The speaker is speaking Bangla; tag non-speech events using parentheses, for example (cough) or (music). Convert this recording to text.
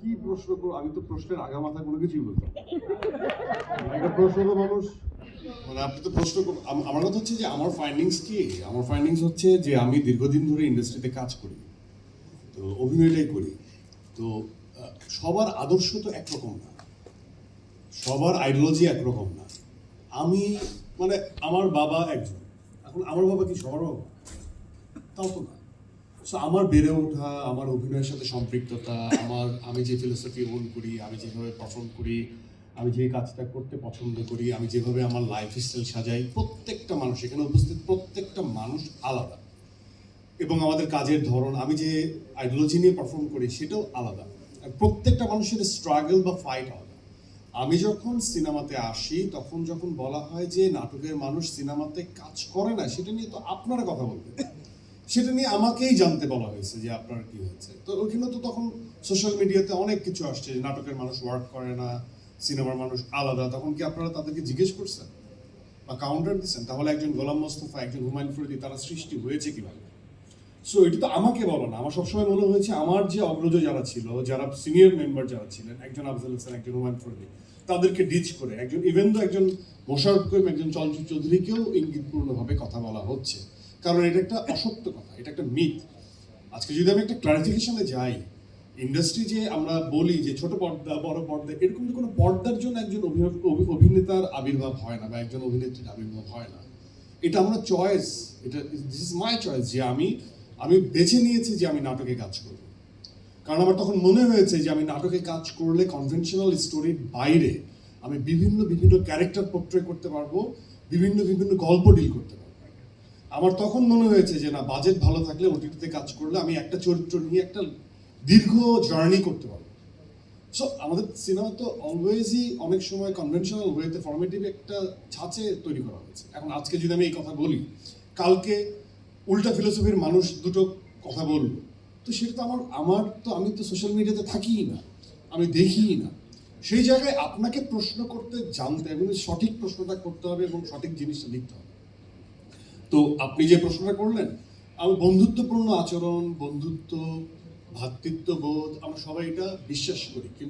কি প্রশ্ন করব? আমি তো প্রশ্নের আগা মাথা কোনো কিছুই বলতাম (laughs) একটা প্রশ্ন তো মানুষ? মানে আপনি তো প্রশ্ন আমার কথা হচ্ছে যে আমার ফাইন্ডিংস কি? আমার ফাইন্ডিংস হচ্ছে যে আমি দীর্ঘদিন ধরে ইন্ডাস্ট্রিতে কাজ করি তো অভিনয়টাই করি। তো সবার আদর্শ তো একরকম না। সবার আইডিওলজি একরকম না। আমি মানে আমার বাবা একজন। এখন আমার বাবা কি সবার বাবা? তাও তো না। সো আমার বেড়ে ওঠা, আমার অভিনয়ের সাথে সম্পৃক্ততা, আমার, আমি যে ফিলোসফি ওন করি, আমি যেভাবে পারফর্ম করি, আমি যে কাজটা করতে পছন্দ করি, আমি যেভাবে আমার লাইফ স্টাইল সাজাই, প্রত্যেকটা মানুষ, এখানে উপস্থিত প্রত্যেকটা মানুষ আলাদা। এবং আমাদের কাজের ধরন, আমি যে আইডিওলজি নিয়ে পারফর্ম করি, সেটাও আলাদা। প্রত্যেকটা মানুষের স্ট্রাগল বা ফাইট আলাদা। আমি যখন সিনেমাতে আসি, তখন যখন বলা হয় যে নাটকের মানুষ সিনেমাতে কাজ করে না, সেটা নিয়ে তো আপনারা কথা বলবেন সেটা নিয়ে আমাকেই জানতে বলা হয়েছে যে আপনার কি হয়েছে। তো ওইখানে তো তখন সোশ্যাল মিডিয়াতে অনেক কিছু আসছে, যে নাটকের মানুষ ওয়ার্ক করে না সিনেমার মানুষ আলাদা, তখন কি আপনারা তাদেরকে জিজ্ঞেস করছেন? বা কাউন্টার দিচ্ছেন? তাহলে একজন গোলাম মোস্তফা, একজন হুমায়ুন ফরিদি, তারা সৃষ্টি হয়েছে কীভাবে? সো এটা তো আমাকে বলো না। আমার সবসময় মনে হয়েছে আমার যে অগ্রজ যারা ছিল, যারা সিনিয়র মেম্বার যারা ছিলেন, একজন আফজাল হোসেন, একজন হুমায়ুন ফরিদি, তাদেরকে ডিচ করে, একজন ইভেন তো একজন মোশারফ করিম, একজন চঞ্চল চৌধুরীকেও ইঙ্গিতপূর্ণভাবে কথা বলা হচ্ছে। কারণ এটা একটা অসত্য কথা, এটা একটা মিথ আজকে যদি আমি একটা ক্লারিফিকেশনে যাই ইন্ডাস্ট্রি যে আমরা বলি যে ছোট পর্দা, বড় পর্দা, এরকম কোনো পর্দার জন্য একজন অভি- অভিনেতার আবির্ভাব হয় না বা একজন অভিনেত্রীর আবির্ভাব হয় না। এটা আমরা চয়েস এটা দিস ইজ মাই চয়েস যে আমি আমি বেছে নিয়েছি যে আমি নাটকে কাজ করব। কারণ আমার তখন মনে হয়েছে যে আমি নাটকে কাজ করলে কনভেনশনাল স্টোরির বাইরে আমি বিভিন্ন বিভিন্ন ক্যারেক্টার পোর্ট্রে করতে পারব, বিভিন্ন বিভিন্ন গল্প ডিল করতে পারব। আমার তখন মনে হয়েছে যে না বাজেট ভালো থাকলে ওটিটিতে কাজ করলে আমি একটা চরিত্র নিয়ে একটা দীর্ঘ জার্নি করতে পারব। সো আমাদের সিনেমা তো অলওয়েজই অনেক সময় কনভেনশনাল ওয়েতে ফর্মেটিভ একটা ছাঁচে তৈরি করা হয়েছে। এখন আজকে যদি আমি এই কথা বলি, কালকে উল্টা ফিলোসফির মানুষ দুটো কথা বলল। তো সেটা তো আমার আমার তো আমি তো সোশ্যাল মিডিয়াতে থাকিই না, আমি দেখিই না। সেই জায়গায় আপনাকে প্রশ্ন করতে জানতে এবং সঠিক প্রশ্নটা করতে হবে এবং সঠিক জিনিসটা লিখতে হবে। তো আপনি যে প্রশ্নটা করলেন, আমি বন্ধুত্বপূর্ণ আচরণ, বন্ধুত্ব ভ্রাতৃত্ববোধ আমরা সবাই এটা বিশ্বাস করি। কিন্তু